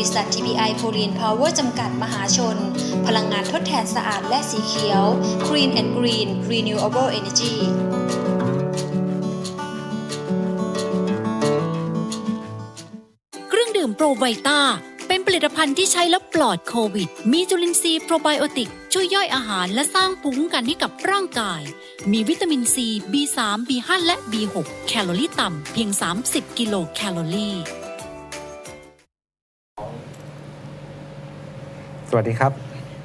ริษัท TPI โ o ลีนพาวเวอร์จำกัดมหาชน พลังงานทดแทนสะอาดและสีเขียว Green and Green Renewable Energy เครื่องดื่มโปรไวต้าเป็นผลิตภัณฑ์ที่ใช้แล้วปลอดโควิด มีจุลินทรีย์โปรไบโอติก ช่วยย่อยอาหารและสร้างภูมิคุ้มกันให้กับร่างกาย มีวิตามินซี B3 B5 และ B6 แคลอรี่ต่ำเพียง 30 กิโลแคลอรี่ สวัสดีครับ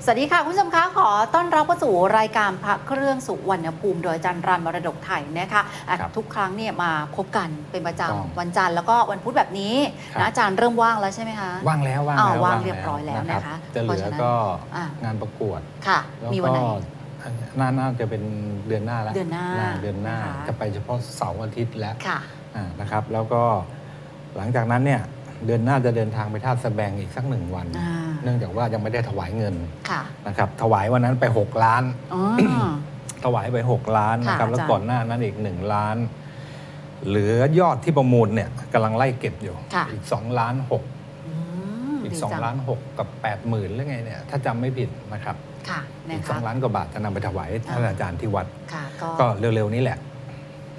สวัสดีค่ะ คุณผู้ชมคะขอต้อนรับเข้าสู่รายการพระเครื่องสุวรรณภูมิ โดยอาจารย์รันมรดกไทยนะคะอะครับทุกครั้งเนี่ยมาพบกันเป็นประต้องจำวันจันทร์แล้วก็วันพุธแบบนี้ครับ นะอาจารย์เริ่มว่างแล้วใช่ไหมคะ ว่างแล้วว่างอ้าวแล้วว่างเรียบร้อยแล้วนะคะ จะเหเพราะลือฉะนั้นก็อะงานประกวดค่ะ แล้วมีวันก็ไหน น่าน่าจะเป็นเดือนหน้าแล้วเดือนหน้าเดือนหน้านะคะ จะไปเฉพาะเสาร์อาทิตย์แล้วค่ะ อ่านะครับ แล้วก็หลังจากนั้นเนี่ย เดือนหน้าจะเดินทางไปท่าสะแบงอีกสักหนึ่งวัน อ่าเนื่องจากว่ายังไม่ได้ถวายเงินค่ะนะครับ ถวายวันนั้นไป 6 ล้าน อ๋อ ถวายไป 6 ล้านนะครับ ค่ะแล้วอาจารย์ ก่อนหน้านั้นอีก 1 ล้าน เหลือยอดที่ประมูลเนี่ยกำลังไล่เก็บอยู่ ค่ะ อีก 2 ล้าน 6 อืมอีก ดีจั2 ล้าน 6 กับ 8 0,000หรือไงเนี่ยถ้าจำไม่ผิดนะครับ ค่ะนะอีกคะ 2 ล้านกว่าบาทจะนำไปถวายท่านอาจารย์ที่วัด ค่ะก็ก็เร็วๆนี้แหละ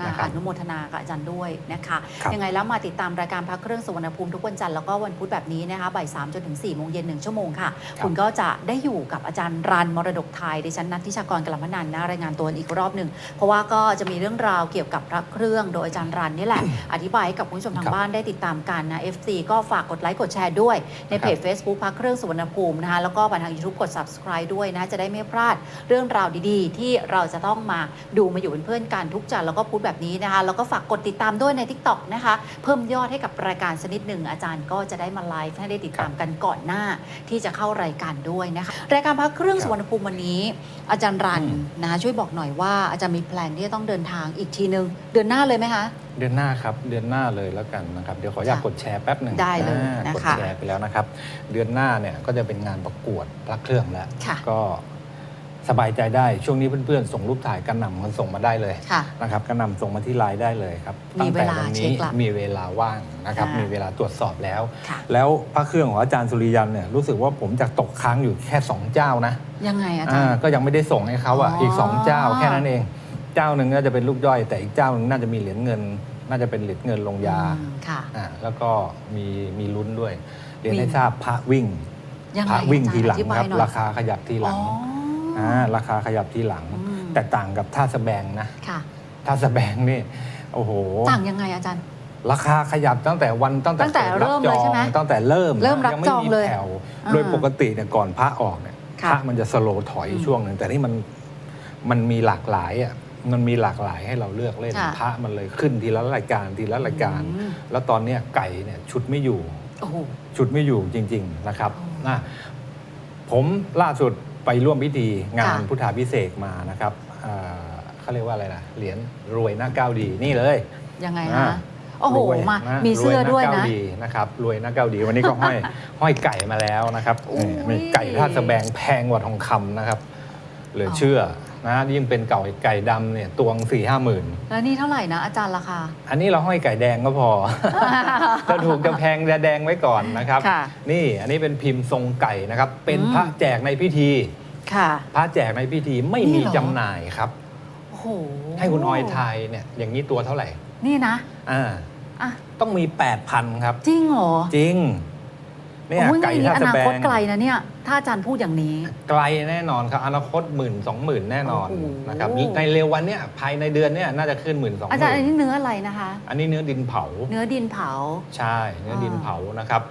อ่านะครับ อนุโมทนากับอาจารย์ด้วยนะคะครับ ยังไงแล้วมาติดตามรายการพักเครื่องสุวรรณภูมิทุกวันจันทร์แล้วก็วันพุธแบบนี้นะคะบ่ายสามจนถึง4ี่โมงเย็นหนึ่งชั่วโมงค่ะ คุณก็จะได้อยู่กับอาจารย์รันมรดกไทยดิฉันนัททิชากรกลัมพนันท์นะรายงานตัวอีกรอบหนึ่ง เพราะว่าก็จะมีเรื่องราวเกี่ยวกับพระเครื่องโดยอาจารย์รันนี่แหละ อธิบายให้กับคุณผู้ชมทางครับบ้านได้ติดตามกันนะ FC ก็ฝากกดไลค์กดแชร์ด้วย ในเพจ Facebook พักเครื่องสุวรรณภูมินะคะแล้วก็ผ่านทาง YouTube กด subscribe ด้วยนะจะได้ไม่พลาดเรื่องราวดีๆ ที่เราจะต้องมาดูมาอยู่เป็นเพื่อนกันทุกจันทร์แล้วก็พูดแบบนี้นะคะ แล้วก็ฝากกดติดตามด้วยใน TikTok นะคะ เพิ่มยอดให้กับรายการสักนิดหนึ่งอาจารย์ก็จะได้มาไลฟ์ให้ได้ติดตามกันก่อนหน้าที่จะเข้ารายการด้วยนะคะ รายการพักเครื่องครับสุวรรณภูมิวันนี้ อาจารย์รันอืมนะคะช่วยบอกหน่อยว่าอาจารย์มีแพลนที่จะต้องเดินทางอีกทีนึง เดือนหน้าเลยไหมคะเดือนหน้าครับเดือนหน้าเลยแล้วกันนะครับเดี๋ยวขออนุญาตค่ะกดแชร์แป๊บหนึ่งได้เลยอ่านะคะกดแชร์ไปแล้วนะครับ เดือนหน้าเนี่ยก็จะเป็นงานประกวดพระเครื่องแล้วค่ะก็ สบายใจได้ช่วงนี้เพื่อนๆ ส่งรูปถ่ายกันหนำกันส่งมาได้เลยค่ะ นะครับกันหนำส่งมาที่ไลน์ได้เลยครับมีตั้งแต่เวลาวัเช็นี้คละมีเวลาว่างนะครับอ่ามีมีเวลาตรวจสอบแล้ว ค่ะ แล้วพระเครื่องของอาจารย์สุริยันเนี่ยรู้สึกว่าผมจะตกค้างอยู่แค่สองเจ้านะ ยังไงอาจารอ่าย์ก็ยังไม่ได้ส่งให้เขาอะ อ๋ออีอีกสองเจ้าแค่นั้นเอง เจ้าหนึ่งน่าจะเป็นลูกย่อย แต่อีกเจ้าหนึ่งน่าจะมีเหรียญเงิน น่าจะเป็นเหรียญเงินลงยาอืมค่ะ อ่าแล้วก็มีมีลุ้นด้วยเรียนวิ่ง ให้ทราบพระวิ่งยังพไงระวิ่งอาจารย์ทีหลังอธิายครับ หน่อย ราคาขยับทีหลัง อ๋อ ออ่าราคาขยับทีหลัง อืม แต่ต่างกับท่าสะแบงนะค่ะ ท่าสะแบงนี่โอ้โห ต่างยังไงอาจารย์ ราคาขยับตั้งแต่วันตั้งแต่ตั้งแต่ปิดเริ่มเลยใช่ไหมตั้งแต่เริ่มเริ่มรับยังไม่จองมีเลยแผ่วอ่าโดยปกติเนี่ยก่อนพระออกเนี่ยค่ะพระมันจะสโลว์ถอยอืมช่วงหนึ่งแต่นี่มันมันมีหลากหลายอะมันมีหลากหลายให้เราเลือกเล่นค่ะ พระมันเลยขึ้นทีละรายการทีละรายการ อืมแล้วตอนเนี้ยไก่เนี่ยชุดไม่อยู่ โอ้โห ชุดไม่อยู่จริง ๆ นะครับอ๋อนะผมล่าสุด ไปร่วมพิธีงานค่ะพุทธาพิเศษกมานะครับอ่าเขาเรียกว่าอะไรนะเหรียญรวยหน้าเก้าดีนี่เลย ยังไงอ่าคะโอ้โหรวยมานะมีเสื้อรหาด้วยเก้านะดีนะครับรวยหน้าเก้าดีวันนี้ก็ห้อยห้อยไก่มาแล้วนะครับอุ้ยนี่มีไก่ท่าสะแบงแพงกว่าทองคำนะครับเหลือออเชื่อ นะยิ่งเป็นเก่าไก่ดำเนี่ยตวงสี่ห้าหมื่นแล้วนี่เท่าไหร่นะอาจารย์ราคา อันนี้เราห้อยไก่แดงก็พอ จะถูกจะแพงจะแดงไว้ก่อนนะครับ ค่ะนี่อันนี้เป็นพิมพ์ทรงไก่นะครับ เป็นอืม พระแจกในพิธี ค่ะ พระแจกในพิธีไม่นี่มีเหรอ จำหน่ายครับ โอ้โหให้คุณออยทายเนี่ยอย่างนี้ตัวเท่าไหร่นี่นะอ่าอะต้องมี 8,000 ครับ จริงเหรอ จริง เนี่ยโอ้ยไก่นี่ท่าอสะนาแบคตงไกลนะเนี่ย ถ้าอาจารย์พูดอย่างนี้ ไกลแน่นอนครับอนาคตหมื่นสองหมื่นแน่นอนโอ้โห นะครับในเร็ววันเนี้ยภายในเดือนเนี้ยน่าจะขึ้นหมื่นสองหอาจารย์อันมื่นนี้เนื้ออะไรนะคะ อันนี้เนื้อดินเผา เนื้อดินเผา ใช่เนื้อดินเผานะครับ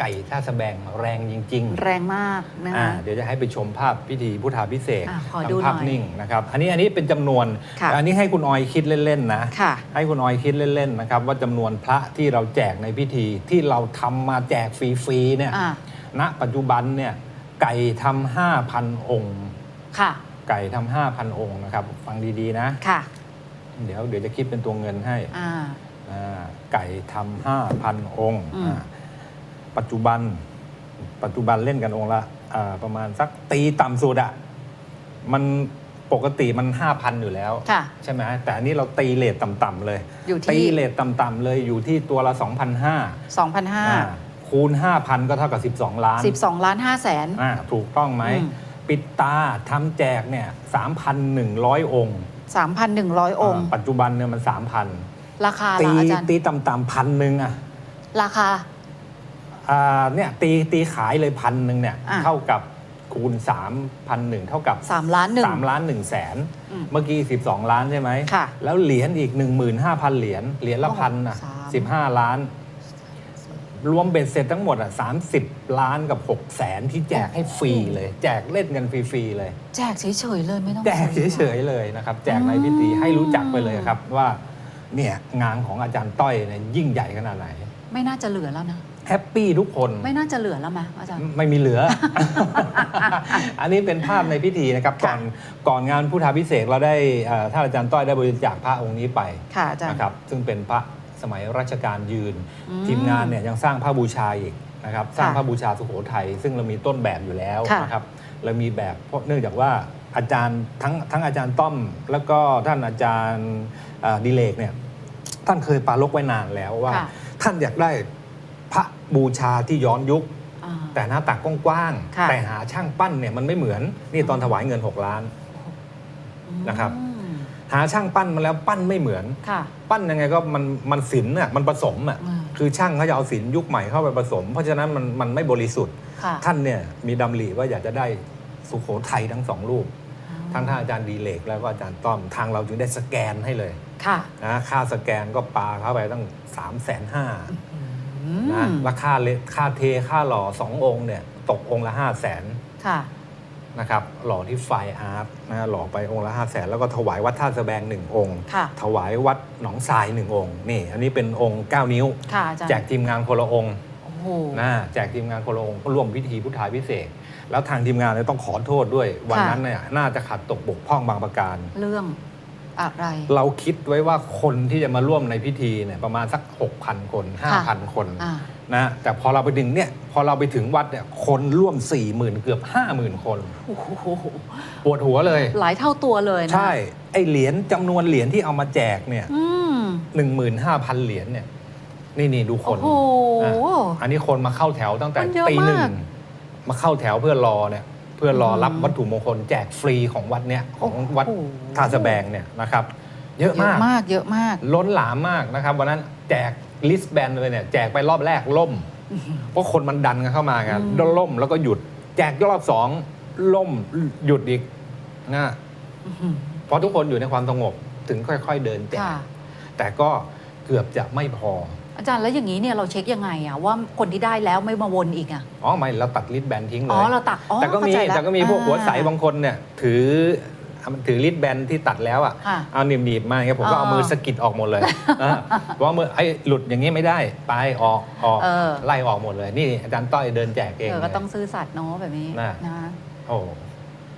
ไก่ท่าสะแบงแรงจริงๆแรงมากนะอ่าคะ เดี๋ยวจะให้ไปชมภาพพิธีพุทธาพิเศษกอะขอทั้ดูงภาพหน่อยนิ่งนะครับอันนี้อันนี้เป็นจำนวน ค่ะ อันนี้ให้คุณออยคิดเล่นๆนะ ค่ะ ให้คุณออยคิดเล่นๆนะครับว่าจำนวนพระที่เราแจกในพิธีที่เราทำมาแจกฟรีๆเนี่ยอ่า ณปัจจุบันเนี่ยไก่ทำห้าพันองค์ ค่ะ ไก่ทำห้าพันองค์นะครับ ฟังดีๆนะ ค่ะ เดี๋ยวเดี๋ยวจะคิดเป็นตัวเงินให้อ่า อ่าไก่ทำห้าพันองค์อืม อ่า ปัจจุบัน ปัจจุบันเล่นกันองค์ละอ่าประมาณสักตีต่ำสุดอะมันปกติมันห้าพันอยู่แล้วค่ะใช่ไหมแต่อันนี้เราตีเลทต่ำๆเลยอยู่ตีที่เลทต่ำๆเลยอยู่ที่ตัวละ 2,500 2,500อ่าคคูณ 5,000 ก็เท่ากับ 12 ล้าน 12 ล้าน5แสนอ่าถูกต้องไหมอืมปิดตาทำแจกเนี่ย 3,100 องค์ 3,100 องค์าปัจจุบันเนี่ยมัน 3,000 ราคาตีล่ะอาจารย์ตีต่ำๆพันหนึ่งอะราคาอ่า เนี่ยตีตีขายเลยพันหนึ่งเนี่ยอะ เท่ากับคูณ 3,001เท่ากับ3ล้านหนึ่ง 3 ล้าน1แสนอืมเมื่อกี้ 12 ล้านใช่ไหมค่ะ แล้วเหรียญอีก 15,000 เหรียญเหรียญละโอ้โหพันอะสาม15 ล้าน รวมเบ็ดเสร็จทั้งหมดอะ30 ล้านกับ6แสนที่แจกให้ฟรีเลย แจกเล่นกันฟรีๆเลย แจกเฉยๆเลยไม่ต้องแจกซื้อเฉยๆเลยนะครับ แจกในพิธีอืมให้รู้จักไปเลยครับว่าเนี่ยงานของอาจารย์ต้อยเนี่ยยิ่งใหญ่ขนาดไหน ไม่น่าจะเหลือแล้วนะ แฮปปี้ทุกคนไม่น่าจะเหลือแล้วไหมอาจารย์ ไม่มีเหลือ อันนี้เป็นภาพในพิธีนะครับค่ะก่อนก่อนงานพุทธาพิเศษกเราได้เอ่อท่านอาจารย์ต้อยได้บริจาคพระองค์นี้ไปค่ะอาจารย์นะครับซึ่งเป็นพระสมัยรัชกาลยืนอืมทีมงานเนี่ยยังสร้างพระบูชาอีกนะครับสร้างค่ะพระบูชาสุโขทัยซึ่งเรามีต้นแบบอยู่แล้วค่ะนะครับเรามีแบบเพราะเนื่องจากว่าอาจารย์ทั้งทั้งอาจารย์ต้อม แล้วก็ท่านอาจารย์เอ่อดิเลกเนี่ยท่านเคยปรารกไว้นานแล้วว่าค่ะ ท่านอยากได้พระบูชาที่ย้อนยุค อ่า แต่หน้าตักกว้างค่ะ ๆแต่หาช่างปั้นเนี่ยมันไม่เหมือนนี่ตอนถวายเงิน 6 ล้าน นะครับ อืมหาช่างปั้นมาแล้วปั้นไม่เหมือน ค่ะ ปั้นยังไงก็มันมันศิลป์น่ะมันผสมอะอืมคือช่างเขาจะเอาศิลป์ยุคใหม่เข้าไปผสม เพราะฉะนั้นมันมันไม่บริสุทธิ์ ค่ะท่านเนี่ยมีดำริว่าอยากจะได้สุโขทัยทั้งสองรูป ทั้งท่านอาจารย์ดีเลกแล้วก็อาจารย์ต้อมทางเราจึงได้สแกนให้เลย ค่ะนะค่าสแกนก็ปาเข้าไปตั้ง3ามแสนห้าอืนะมราคาเลค่าเทค่าหล่อสององค์เนี่ยตกองค์ละ5 0 0แสนค่ะนะครับหล่อที่ไฟอาร์ตนะหล่อไปองค์ละ5 0 0แสนแล้วก็ถวายวัดท่าสะแบงหนึ่งองค์ค่ะถวายวัดหนองทรายหนึ่งองค์นี่ อันนี้เป็นองค์ 9 นิ้วค่ะอาจารย์แจกทีมงานคนละองค์โอ้โหนะแจกทีมงานคนละองค์ร่วมพิธีพุทธาพิเศษกแล้วทางทีมงานเนี่ยต้องขอโทษด้วย วันค่ะนั้นเนี่ยน่าจะขัดตกบกพร่องบางประการ เรื่อง อะไร เราคิดไว้ว่าคนที่จะมาร่วมในพิธีเนี่ยประมาณสัก 6,000 คน 5,000 คนอ่า นะแต่พอเราไปถึงเนี่ยพอเราไปถึงวัดเนี่ยคนร่วม 40,000 เกือบ 50,000 คน โอ้โหปวดหัวเลย หลายเท่าตัวเลยนะใช่ไอเหรียญจำนวนเหรียญที่เอามาแจกเนี่ยอืม15,000 เหรียญเนี่ยนี่นี่ดูคโอ้น โห อะ อันนี้คนมาเข้าแถวตั้งแต่มันเยอะตีหนึ่งมาก มาเข้าแถวเพื่อรอเนี่ยเพื่อรอรับอืมวัตถุมงคลแจกฟรีของวัดเนี่ยของวัดโอ้โห ท่าสะแบงเนี่ยนะครับ เยอะเยอะมากมากเยอะมาก ล้นหลามมากนะครับ วันนั้นแจกลิสแบนเลยเนี่ยแจกไปรอบแรกล่ม เพราะคนมันดันกันเข้ามาไงอืม ล่มแล้วก็หยุด แจกรอบสองล่มหยุดอีกนะอื้อหือเพราะทุกคนอยู่ในความสงบถึงค่อย ๆ เดินแจก ค่ะ แต่ก็เกือบจะไม่พอ อาจารย์แล้วอย่างนี้เนี่ยเราเช็คยังไงอะว่าคนที่ได้แล้วไม่มาวนอีกอะอ๋อไม่เราตัดลิสแบนทิ้งเลอ๋อย เราตักอ๋อแต่ก็มีเข้าใจล้วแต่ก็มีพวกหัวใสอ่บางคนเนี่ยถือถือลิสแบนที่ตัดแล้วอะ ค่ะ เอาหนีบๆมาอย่างเงี้ยผมก็เอาอ๋อมือสะกิดออกหมดเลยนะเพราะว่ามือไอ้หลุดอย่างงี้ไม่ได้ ไปออกออกเออ ไล่ออกหมดเลย นี่อาจารย์ต้อยเดินแจกเองเออก็เลยต้องซื้อสัตว์เนาะแบบนี้น่ะนะโอ้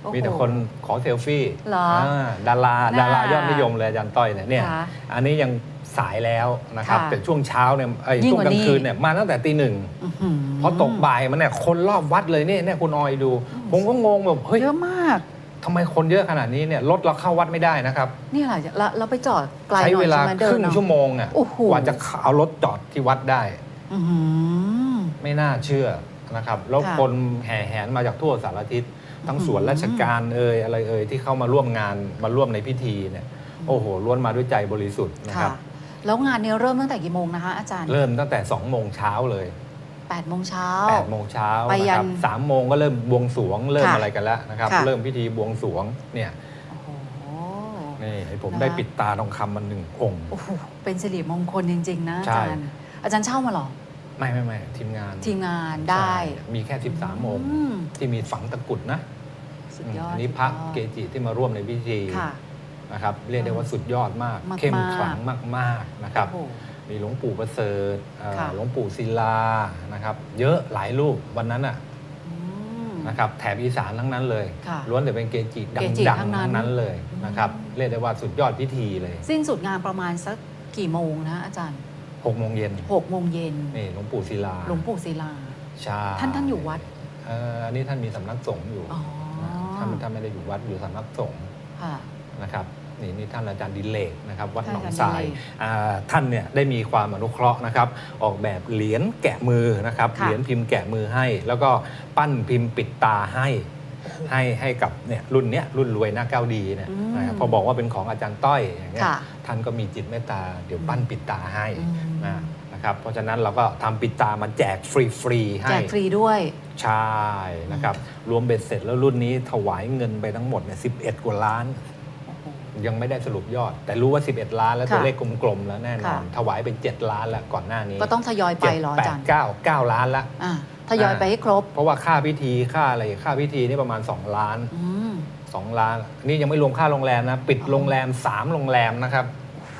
โอ้โห มีแต่คนขอเซลฟี่เหรออ่าดาราน่ะดารายอดนิยมเลยอาจารย์ต้อยเนี่ยเนี่ย ค่ะอันนี้ยัง สายแล้วนะครับ ค่ะแต่ช่วงเช้าเนี่ยไอ้ยิ่งช่วงกว่ากลางนี้ คืนเนี่ยมาตั้งแต่ตีหนึ่งอื้อหือพอตกบ่ายมันเนี่ยคนรอบวัดเลยเนี่ยเนี่ยคุณออยดู ผมก็งงแบบเฮ้ยเยอะมาก ทำไมคนเยอะขนาดนี้เนี่ยรถเราเข้าวัดไม่ได้นะครับ นี่แหละแล้วเราไปจอดไกลใช้หน่อเวยลาใช่ไหมเดิคนรึ่งเนาะชั่วโมงอะโอ้โห กว่าจะเอารถจอดที่วัดได้ อื้อหือ ไม่น่าเชื่อนะครับ แล้วค่ะคนแห่แหนมาจากทั่วสารทิศทั้งส่วนอืมราชการเอ่ยอะไรเอ่ยที่เข้ามาร่วมงานมาร่วมในพิธีเนี่ยโอ้โหล้วนมาด้วยใจบริสุทธิ์นะคค่ะรับ แล้วงานเนี้เริ่มตั้งแต่กี่โมงนะคะ อาจารย์เริ่มตั้งแต่2โมงเช้าเลย8โมงเช้า 8โมงเช้าไปยันะคนรับสามโมงก็เริ่มบวงสรวงเริ่มค่ะอะไรกันแล้วนะครับ ค่ะ เริ่มพิธีบวงสรวงเนี่ยโอ้โห นี่ให้ผมนะคะ ได้ปิดตาทองคำมันหนึ่งองค์ โอ้โหเป็นสิริมงคลจริง ๆ นะอาใช่ จารย์ อาจารย์เช่ามาเหรอ ไม่ไม่ไม่ทีมงานทีมงานได้ใช่มีแค่ 13องค์อืมที่มีฝังตะกรุดนะสุดยอดอันนี้พระสุดยอดเกจิที่มาร่วมในพิธี ค่ะ นะครับเรียกได้ว่าสุดยอดมาก มากๆเข้มขลังมากๆนะครับ โอ้โห มีหลวงปู่ประเสริฐเอ่อค่ะ หลวงปู่ศิลานะครับเยอะหลายรูปวันนั้นอะอืม นะครับแถบอีสานทั้งนั้นเลย ค่ะล้วนแต่เป็นเกจิเกจิดังทั้งๆนั้นทั้งนั้นเลยนะครับอืม เรียกได้ว่าสุดยอดพิธีเลยสิ้นสุดงานประมาณสักกี่โมงนะอาจารย์6โมงเย็น6โมงเย็นนี่หลวงปู่ศิลาหลวงปู่ศิลา ใช่ท่านท่านอยู่วัด เอ่ออันนี้ท่านมีสำนักสงฆ์อยู่อ๋อ ท่านท่านไม่ได้อยู่วัดอยู่สำนักสงฆ์ค่ะ นะครับนี่นี่ท่านอาจารย์ดิเลกนะครับวัดหนองท่านอาทจารย์รายท่านเนี่ยได้มีความอนุเคราะห์นะครับออกแบบเหรียญแกะมือนะครับเหรียญพิมพ์แกะมือให้ แล้วก็ปั้นพิมพ์ปิดตาให้ให้ให้กับเนี่ยรุ่นเนี้ยรุ่นรวยหน้าเก้าดีเนี่ยนะครับพอบอกว่าเป็นของอาจารย์ต้อยอย่างเงี้ยท่านก็มีจิตเมตตาเดี๋ยวปั้นปิดตาให้นะครับเพราะฉะนั้นเราก็ทำปิดตามาแจกฟรีๆให้แจกฟรีด้วยใช่นะครับรวมเบ็ดเสร็จแล้วรุ่นนี้ถวายเงินไปทั้งหมดเนี่ย11กว่าล้าน ยังไม่ได้สรุปยอด แต่รู้ว่า 11 ล้านแล้วค่ะตัวเลขกลมๆแล้วแน่นอนค่ะถวายไป 7 ล้านแล้วก่อนหน้านี้ ก็ต้องทยอยไปเจ็ดเหรอแปอาดจารย์เก้าเก้าล้านละอ่าทยอยไปให้ครบ เพราะว่าค่าพิธีค่าอะไรค่าพิธีนี่ประมาณ 2 ล้านอืม2ล้าน นี่ยังไม่รวมค่าโรงแรมนะ ปิดโรงแรม 3 โรงแรมนะครับ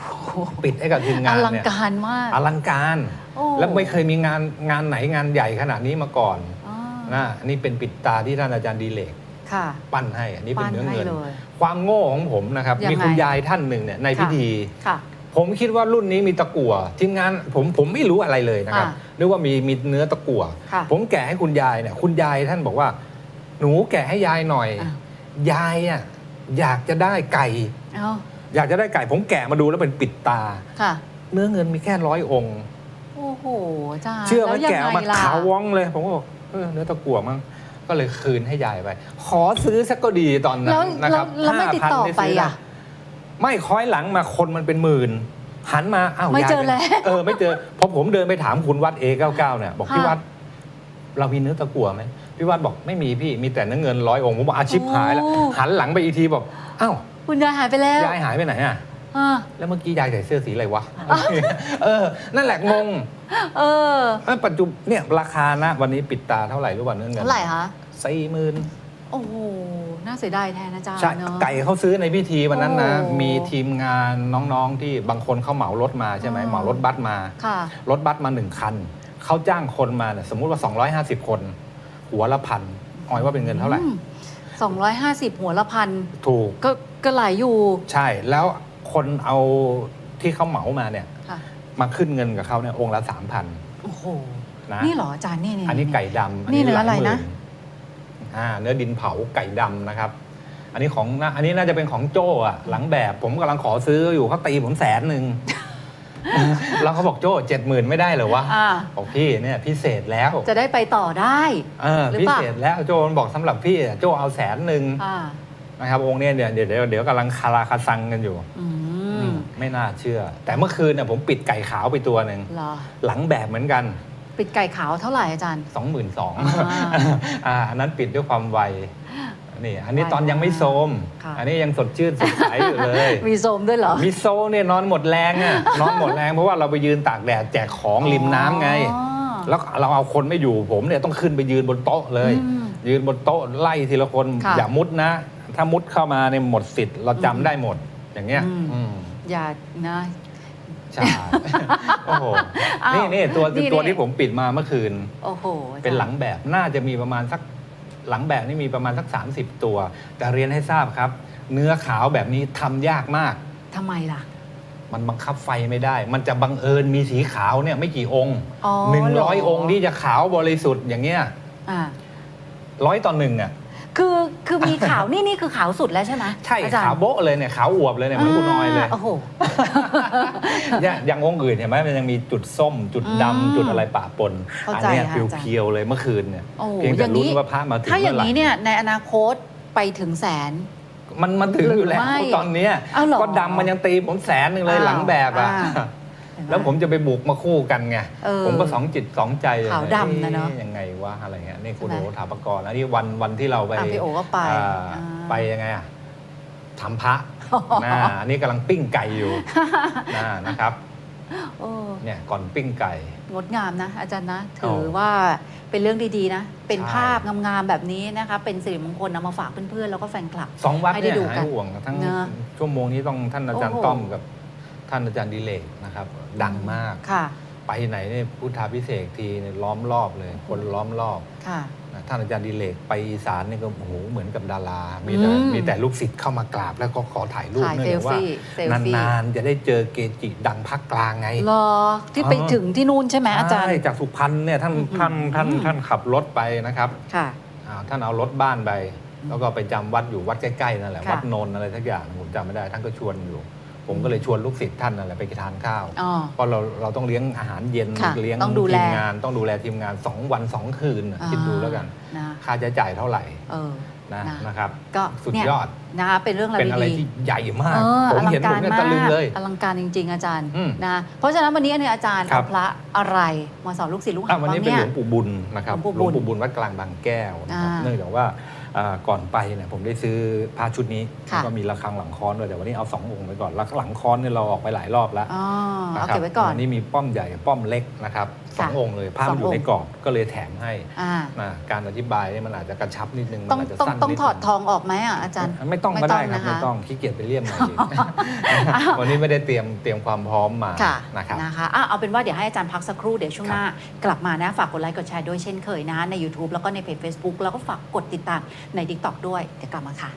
โอ้โหปิดให้กับทีมงาอนลังเนี่ยการมากอลังการโอ้แล้วไม่เคยมีงานงานไหนงานใหญ่ขนาดนี้มาก่อนอ่านะอันนี่เป็นปิดตาที่ท่านอาจารย์ดีเลกค่ะปั้นให้อันนี้เป็นปั้นเนื้อให้เงินเลย ความโง่ของผมนะครับ ยังไง มีคุณยายท่านหนึ่งเนี่ยในพิธี ค่ะ ผมคิดว่ารุ่นนี้มีตะกั่วทีมงานผมผมไม่รู้อะไรเลยนะครับอ่านึกว่ามีมีเนื้อตะกั่วค่ะผมแกะให้คุณยายเนี่ยคุณยายท่านบอกว่า หนูแกะให้ยายหน่อย อะ ยายอะอยากจะได้ไก่ เอาอยากจะได้ไก่ ผมแกะมาดูแล้วเป็นปิดตา ค่ะ เนื้อเงินมีแค่ร้อยองค์ โอ้โหอาจารย์เชื่อไหมล้วยังแกะออกมาไงล่ะขาวว่องเลย ผมก็บอกเออเนื้อตะกั่วมั้ง ก็เลยคืนให้ยายไป ขอซื้อสักก็ดีตอนนั้แล้วนนะแล้ควรับแล้วไม่ติดต่อ5,000ไปซื้ด้อะ ไม่คอยหลังมาคนมันเป็นหมื่น หันมาอ้าวไม่ยายเจอป็นแล้วเออไม่เจอพอผมเดินไปถามคุณวัด A99 เนี่ยบอกค่ะ พี่วัด เรามีเนื้อตะกั่วไหมพี่วัดบอกไม่มีพี่มีแต่เนื้อเงินร้อยองค์ผมบอกอาชิพหายแล้วโอ้หันหลังไปอีกทีบอกอ้าว คุณยายหายไปแล้ว ยายหายไปไหนอะ อ่าแล้วเมื่อกี้ยายใส่เสื้อสีอะไรวะ เออ นั่นแหละงงเออ เอ้ยปัจจุบันเนี่ยราคานะวันนี้ปิดตาเท่าไหร่รู้ป่ะเนื้อเงินเท่าไหร่คะ สี่หมื่นโอ้โห น่าเสียดายแทนอาจารย์ใช่เนอะไก่เขาซื้อในพิธีวันนั้นนะ โอ้มีทีมงานน้องๆที่บางคนเขาเหมารถมาใช่ไหมอ๋อ เหมารถบัสมา ค่ะ รถบัสมาหนึ่งคัน เขาจ้างคนมาเนี่ยสมมุติว่า 250 คน หัวละพันออยว่าเป็นเงินเท่าไหร่สองร้อยห้าสิบหัวละพันถูก ก็ก็หลายอยู่ ใช่แล้ว คนเอาที่เขาเหมามาเนี่ย ค่ะมาขึ้นเงินกับเขาเนี่ยองค์ละ3,000โอ้โหนะนี่เหรออาจารย์นี่นี่ อันนี้ไก่ดำนี่เนื้ออะไรนะหลายหมื่อ่าเนื้อดินเผาไก่ดำนะครับ อันนี้ของน่าอันนี้น่าจะเป็นของโจ้อะหลังแบบผมกำลังขอซื้ออยู่เขาตีผมแสนหนึ่ง แล้วเขาบอกโจ้เจ็ดหมื่นไม่ได้เหรอวะอ่าบอกพี่เนี่ยพิเศษแล้วจะได้ไปต่อได้ เออหรือพิเปล่า เศษแล้วโจ้มันบอกสำหรับพี่อะโจ้เอาแสนหนึ่ง อ่า นะครับองค์เนี้ยเดี๋ยวเดี๋ยวเดี๋ยวเดี๋ยวกำลังคาราคาซังกันอยู่ อืมไม่น่าเชื่อ แต่เมื่อคืนเนี่ยผมปิดไก่ขาวไปตัวหนึ่งเหรอ หลังแบบเหมือนกัน ปิดไก่ขาวเท่าไหร่อาจารย์ 2 2 0 0 0อ่าอ่าอันนั้นปิดด้วยความไวนี่อันนี้ไวตอนยังไม่โซม ค่ะ อันนี้ยังสดชื่นสดใสอยู่เลย มีโซมด้วยเหรอมีโซเนี่ยนอนหมดแรงอะ นอนหมดแรงเพราะว่าเราไปยืนตากแดดแจกของริมน้ำไง อ๋อ แล้วเราเอาคนไม่อยู่ผมเนี่ยต้องขึ้นไปยืนบนโต๊ะเลย อืมยืนบนโต๊ะไล่ทีละคนค่ะ อย่ามุดนะ ถ้ามุดเข้ามาเนี่ยหมดสิทธิ์เราจำได้หมดอย่างเงี้ยอืม อืมอย่านะ ใช่ โอ้โหอ้าวนี่นี่ตัวนี่ตัวนี่ ที่ผมปิดมาเมื่อคืน โอ้โหอาจารย์เป็นหลังแบบน่าจะมีประมาณสักหลังแบบนี่มีประมาณสัก 30 ตัว แต่เรียนให้ทราบครับ เนื้อขาวแบบนี้ทำยากมาก ทำไมล่ะ มันบังคับไฟไม่ได้ มันจะบังเอิญมีสีขาวเนี่ยไม่กี่องค์อ๋อหนึ่งร้อยเหรอ องค์ที่จะขาวบริสุทธิ์อย่างเงี้ยอ่า ร้อยต่อหนึ่งอะ คือคือมีขาวนี่นี่คือขาวสุดแล้วใช่ไหมใช่อาจารย์ขาวโบ๊ะเลยเนี่ยขาวอวบเลยเนี่ยเหมือนคุณนอยเลยโอ้โห เนี่ยอย่างองค์อื่นเห็นไหมมันยังมีจุดส้ม จุดดำอืมจุดอะไรปะปนเข้าอัใจเนี้ยค่ะอาจารย์ เพียวๆเลยเมื่อคืนเนี่ยโอ้โหเพียงอแต่ย่างลุ้นนี้ว่าพระมาถึงถ้าอย่างเมื่อไหร่นี้เนี่ยในอนาคตไปถึงแสน มันมันถึงอยู่แล้วหรือไม่ตอนเนี้ยเอาเหรอก็ดำมันยังตีผมแสนหนึ่งเลยอ้าวหลังแบบอะ อ่าเห็นไห แล้วผมจะไปบุกมาคู่กันไง เออผมก็สองจิตสองใจเลยขาวดำนะเนอะอ๊ยังไงวะอะไรเงี้ยนี่คุณใช่โอไหม ถาปกรณ์แล้วนี่วันวันที่เราไปอะพี่โอก็ไปอ่าอ่า ไปยังไงอะทำพระนะอันนี้กำลังปิ้งไก่อยู่ นะนะครับโอ้เนี่ยก่อนปิ้งไก่ งดงามนะ อาจารย์นะอ๋ถืออว่าเป็นเรื่องดีๆนะ เป็นใช่ ภาพงามๆแบบนี้นะคะ เป็นสิริมงคลนำมาฝากเพื่อนๆ แล้วก็แฟนคลับ สองวัดให้ได้เนี่ยดูหากัยนห่วงทั้งเนอะชั่วโมงนี้ต้องท่านอาจารย์โอ้โห ต้อมกับ ท่านอาจารย์ดิเลกนะครับ ดังมาก ค่ะ ไปไหนเนี่ยพุทธาพิเศษกทีเนี่ยล้อมรอบเลย คนล้อมรอบค่ะ นะท่านอาจารย์ดิเลกไปอีสานนี่ก็โอ้โหเหมือนกับดารา มีแต่อืม มีแต่ลูกศิษย์เข้ามากราบแล้วก็ขอถ่ายรูปถ่ายเนื่องเซลจากว่า ฟี่เซลฟี่นานๆ จะได้เจอเกจิดังภาคกลางไง รอที่ไปอ๋อถึงที่นู่นใช่ไหมอาจารย์ ใช่จากสุพรรณเนี่ยท่านอืมท่านท่านอืม ท่านขับรถไปนะครับค่ะ อ่าท่านเอารถบ้านไป แล้วก็ไปจำวัดอยู่วัดใกล้ๆนั่นแหละ ค่ะ วัดนนท์อะไรทักอย่างผมจำไม่ได้ ท่านก็ชวนอยู่ ผมก็เลยชวนลูกศิษย์ท่านนั่นแหละไปทานข้าวอ๋อ เพราะเราเราต้องเลี้ยงอาหารเย็นค่ะเลี้ยงต้องดูแล ทีมงานต้องดูแลทีมงาน 2 วัน 2 คืนน่ะคิดดูแล้วกัน นะค่าใช้จ่ายเท่าไหร่เออ นะนะ นะครับ ก็สุดเนี่ยยอดนะคะเป็นเรื่องราวเป็นอะไรดีที่ใหญ่ๆมากเออผอมลังเห็นกาผมรเนี่ยมาตะลึงกเลย อลังการจริง ๆ อาจารย์อืมนะเพราะฉะนั้นวันนี้เนี่ยอาจารย์ครัเอาบ พระอะไรมาสอนลูกศิษย์ลูกหาอะวันนี้เป็นบ้างหลเนี่วยงปู่บุญนะครับหลวงปู่หลวงบุญปู่บุญวัดกลางบางแก้วนะครับอ่า เนื่องจากว่าอ่า ก่อนไปเนี่ยผมได้ซื้อผ้าชุดนี้ค่ะแล้วก็มีระฆังหลังค้อนด้วยแต่วันนี้เอาสององค์ไปก่อนระฆังหลังค้อนเนี่ยเราออกไปหลายรอบแล้วอ๋อนะเอาครับเก็บไว้ก่อนวันนี้มีป้อมใหญ่ป้อมเล็กนะครับ สองค่ะองค์เลยผ้าสอมันงอยู่องค์ในกรอบก็เลยแถมให้อ่านะการอธิบายเนี่ยมันอาจจะกระชับนิดนึงมัต้องนอาจจะต้องสั้นต้องนิดถอดนึงทองออกไหมอะอาจารย์ ไม่ต้องไม่ก็ได้ต้องครับนะคะไม่ต้องขี้เกียจไปเลี่ยมหน่อยอีกวันนี้ไม่ได้เตรียมเตรียมความพร้อมมาค่ะนะครับ นะคะอะเอาเป็นว่าเดี๋ยวให้อาจารย์พักสักครู่เดี๋ยวช่วงหน้ากลับมานะ ฝากกดไลค์กดแชร์ด้วยเช่นเคยนะใน YouTube แล้วก็ในเพจ Facebook แล้วก็ฝากกดติดตามใน TikTok ด้วยเดี๋ยวกลับมาค่ะ